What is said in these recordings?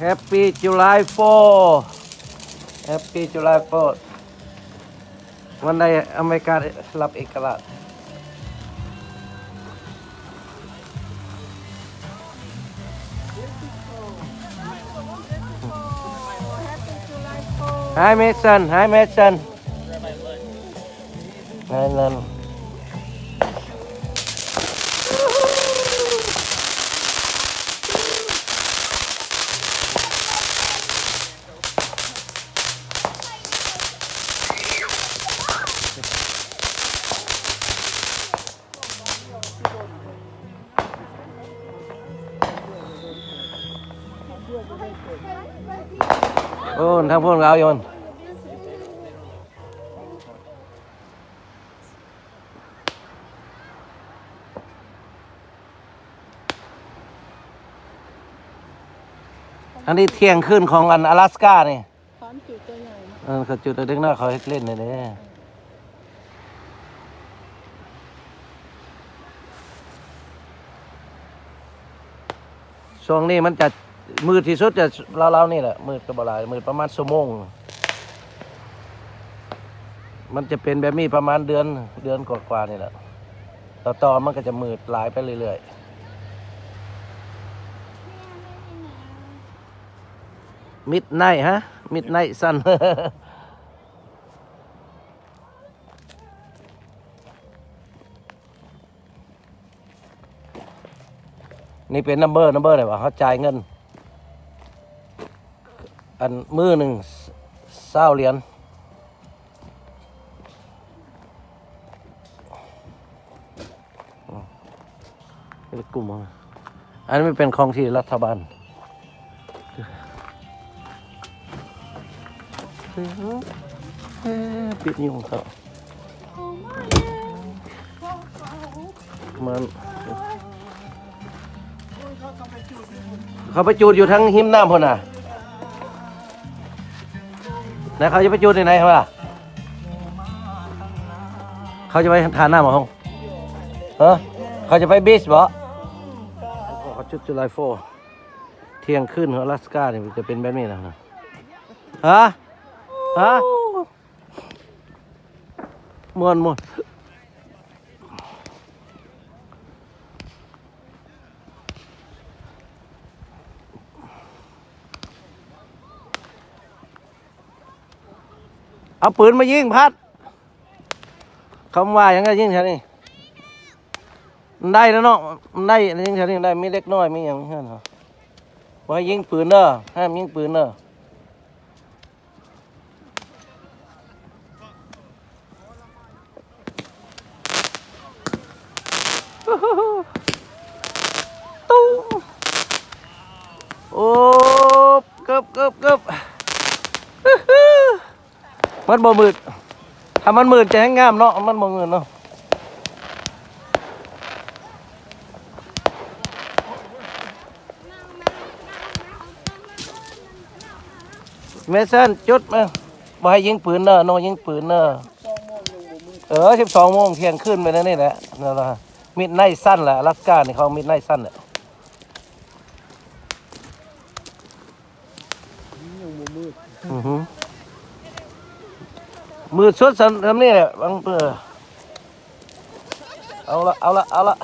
Happy July 4 Happy July 4วันใดอเมริการับเอกราช Hi Mason Hi Mason Hi Nan โอ้ทางพวกเราโยนอันนี้เที่ยงขึ้นของอัน阿拉斯加นี่ พร้อมจุดตัวใหญ่ เออเขาจุดเด็กน้อยเขาให้เล่นเลยเด้ช่วงนี้มันจะ มืดที่สุดจะเราๆนี่แหละมืดก็บ่หลายมืดประมาณชั่วโมง มันจะเป็นแบบนี้ประมาณเดือนเดือนกว่าๆนี่แหละต่อต่อมันก็จะมืดหลายไปเรื่อยๆมิดไนฮะมิดไนซันนี่เป็นนัมเบอร์นัมเบอร์ไหนวะเขาจ่ายเงิน อันมือหนึ่งเศร้าเหรียญเป็นกลุ่มอันนี้ไม่เป็นของที่รัฐบาลปิดยุ่งเขามันเขาไปจูดอยู่ทั้งหิมน้ำพนน่ะ ไหนเขาจะไปจูดที่ไหนครับล่ะเขาจะไปทานน้ำเหรอฮงเออเขาจะไปบีชบ่เขาจุดจุลายโฟเที่ยงขึ้นของอลาสก้าเนี่ยจะเป็นแบบนี้นะฮะฮะมวนมวน เอาปืนมายิงพัดคำว่ายังไงยิงแถวนี้มันได้แล้วเนาะมันได้ยิงแถวนี้ได้มีเล็กน้อยมีอย่างเงี้ยเหรอว่ายิงปืนเด้อห้ามยิงปืนเด้อตู้มโอ้เกือบเกือบเกือบ มันบ่มืดถ้ามันมืดจะให้งามเนาะ มันบ่มืดเนาะเมสันจุดมาบ่ให้ยิงปืนเนอะโนยิงปืนเนอะเออสิบสองโมงเที่ยงขึ้นไปนั่นนี่แหละนั่นละมิดไนท์สั้นแหละอลาสก้านี่เขามิดไนท์สั้นแหละอือหือ มืดสุดสำสำนี่แหละบางเปื่อเอาละเอาละเอาละ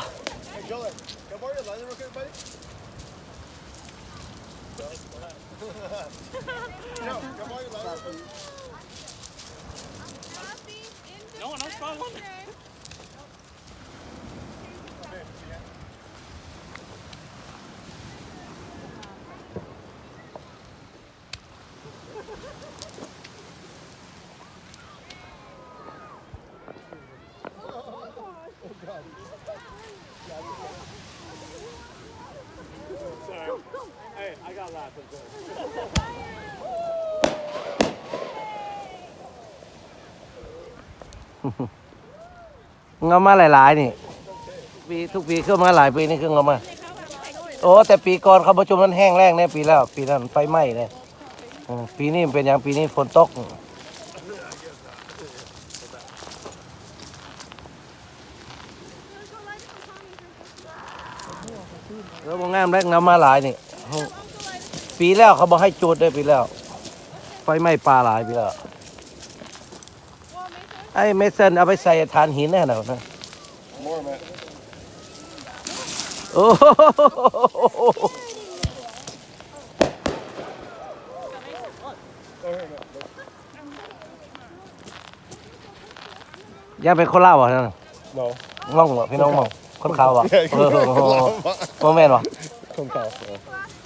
เงามาหลายๆนี่ปีทุกปีขึ้นมาหลายปีนี่คือเงามา โอ้แต่ปีก่อนเขาประชุมมันแห้งแล้งเนี่ยปีแล้ว ปีนั้นไฟไหม้เนี่ยปีนี้เป็นอย่างปีนี้ฝนตกแล้วงงามแรกเงามาหลายนี่ ปีแล้วเขาบอกให้จุดได้ปีแล้ว ไฟไหม้ปลาหลายปีแล้วไอ้เมสันเอาไปใส่ฐานหินแน่นอนนะ More, man. โอ้โหยังเป็นคนเล่าวอะนั่นน่ะ No. มองบ่พี่น้องมองคนขาวบ่ Yeah, เออคนขาวโมแม่นบ่ Come cow. Yeah. เอ้ยเอ้ยเอ้ยมันเกยพอ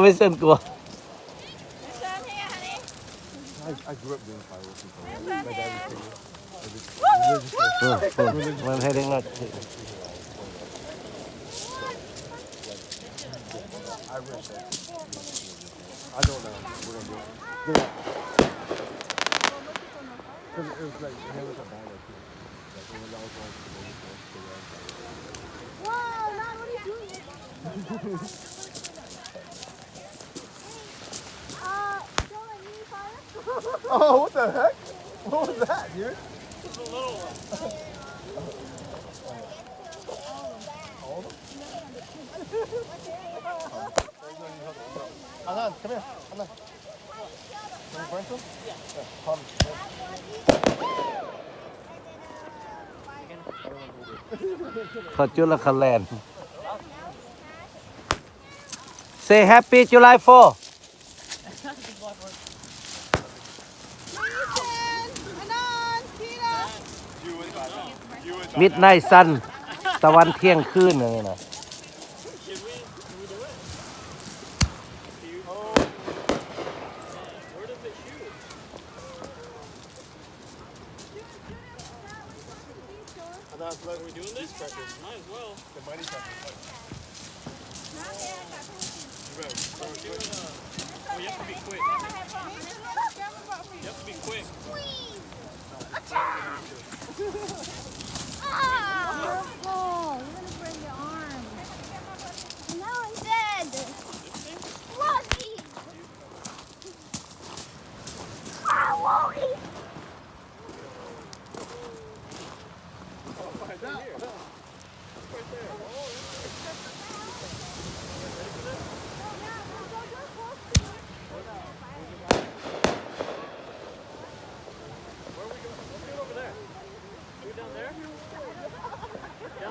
ไม่เส้นกลัว I, I grew up doing fireworks and stuff. My dad was singing. เออเออมันให้เด็กน้อย I wish that. I don't know. We're gonna do it. Yeah. Cause it was like, it was a band like this. Like when I was going to the oh, what the heck? What was that, dude? It was a little one. Come here. Anan. Can you point some? Yeah. Come. Khacula Khalan. Say happy July 4 Midnight Sun ตะวันเที่ยงคืนอย่างนี้นะ Anan, so Are we doing this? Might as well. the mighty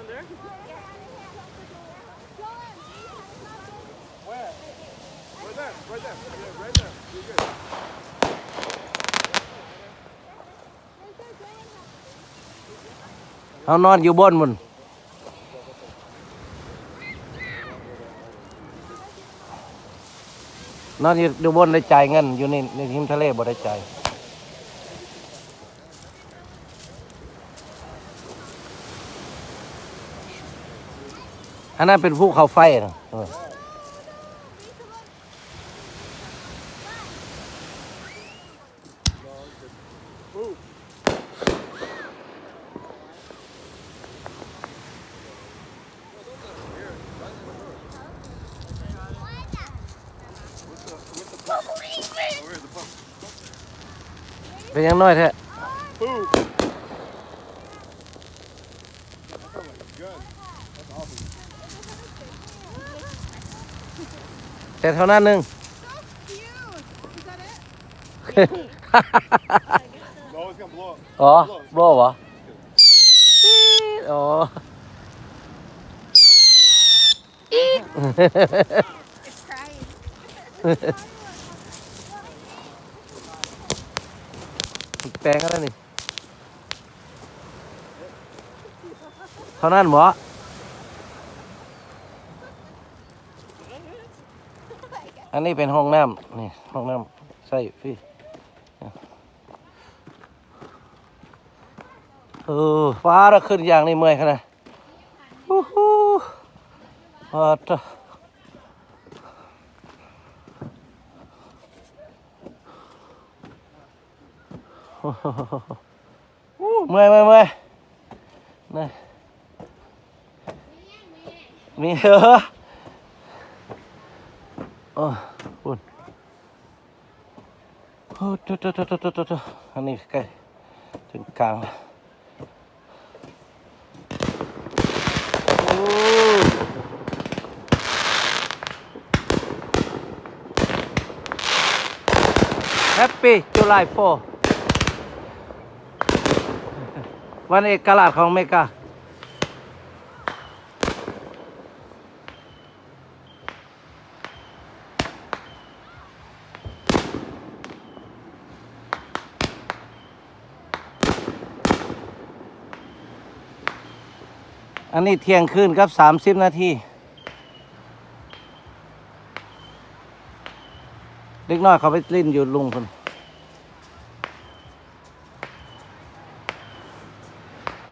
Down there? Right there, right there, yeah, right there. You're good. เอานอนอยู่บนมุนนอนอยู่อยู่บนได้จ่ายเงินอยู่ในในทิมทะเลบ่ได้จ่าย อันนั้นเป็นภูเขาไฟนะเป็นยังน้อยแท้ Food. Good. แต่เท่านั้นหนึง No, it's gonna blow up. อ๋อโบเหรออ๋อ It's crying. แปลงอะไรนี่เท่านั้นเหรอ อันนี้เป็นห้องน้ำนี่ห้องน้ำใส่ฟรีเออฟ้าราขึ้นอย่างนี้เมื่อยขนาดฮู้ฮู้อ่าจะอู้เมื่อยเมื่อยเมื่อยนี่มีเหรอ เออปุ่นโอ้ตัวตัวตัวตัวตัวอันนี้ใกล้ถึงกลางโอ้แฮปปี้จุลายวันเอกลาดของเมกา อันนี้เที่ยงคืนครับ30นาทีเล็กน้อยเขาไปลื่นอยู่ลุงคน